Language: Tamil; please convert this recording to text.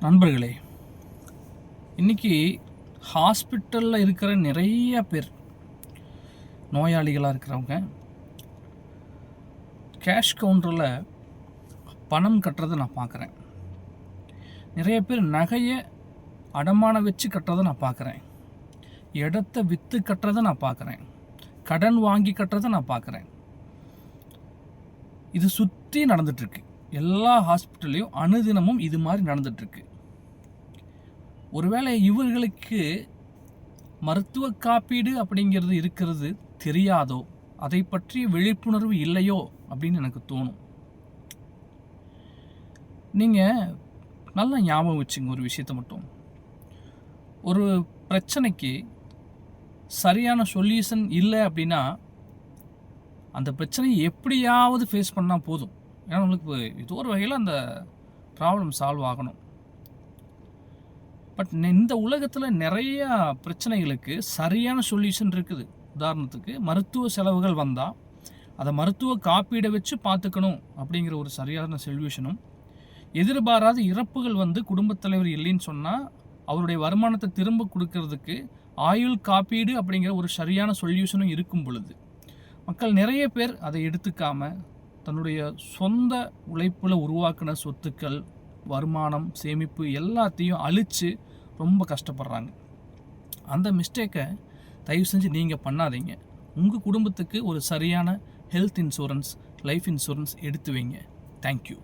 நண்பர்களே இன்னைக்கு ஹாஸ்பிட்டலில் இருக்கிற நிறைய பேர் நோயாளிகளாக இருக்கிறவங்க கேஷ் கவுண்டரில் பணம் கட்டுறதை நான் பார்க்குறேன் நிறைய பேர் நகையை அடமானம் வச்சு கட்டுறதை நான் பார்க்குறேன் இடத்த விற்று கட்டுறதை நான் பார்க்குறேன் கடன் வாங்கி கட்டுறதை நான் பார்க்குறேன் இது சுற்றி நடந்துட்டுருக்கு எல்லா ஹாஸ்பிட்டல்லையும் அனுதினமும் இது மாதிரி நடந்துட்டுருக்கு. ஒருவேளை இவர்களுக்கு மருத்துவ காப்பீடு அப்படிங்கிறது இருக்கிறது தெரியாதோ? அதை பற்றிய விழிப்புணர்வு இல்லையோ? அப்படின்னு எனக்கு தோணும். நீங்கள் நல்லா ஞாபகம் வச்சுங்க ஒரு விஷயத்தை மட்டும். ஒரு பிரச்சனைக்கு சரியான சொல்யூஷன் இல்லை அப்படின்னா அந்த பிரச்சனையை எப்படியாவது ஃபேஸ் பண்ணால் போதும். ஏன்னா நம்மளுக்கு ஏதோ ஒரு வகையில் அந்த ப்ராப்ளம் சால்வ் ஆகணும். பட் இந்த உலகத்தில் நிறையா பிரச்சனைகளுக்கு சரியான சொல்யூஷன் இருக்குது. உதாரணத்துக்கு மருத்துவ செலவுகள் வந்தால் அதை மருத்துவ காப்பீடை வச்சு பார்த்துக்கணும் அப்படிங்கிற ஒரு சரியான சொல்யூஷனும் எதிர்பாராத இறப்புகள் வந்து குடும்பத் தலைவர் இல்லைன்னு சொன்னால் அவருடைய வருமானத்தை திரும்ப கொடுக்கறதுக்கு ஆயுள் காப்பீடு அப்படிங்கிற ஒரு சரியான சொல்யூஷனும் இருக்கும் பொழுது. மக்கள் நிறைய பேர் அதை எடுத்துக்காமல் தன்னுடைய சொந்த உழைப்பில் உருவாக்கின சொத்துக்கள் வருமானம் சேமிப்பு எல்லாத்தையும் அழித்து ரொம்ப கஷ்டப்படுறாங்க. அந்த மிஸ்டேக்கை தயவு செஞ்சு நீங்கள் பண்ணாதீங்க. உங்கள் குடும்பத்துக்கு ஒரு சரியான ஹெல்த் இன்சூரன்ஸ் லைஃப் இன்சூரன்ஸ் எடுத்து வைங்க. தேங்க்யூ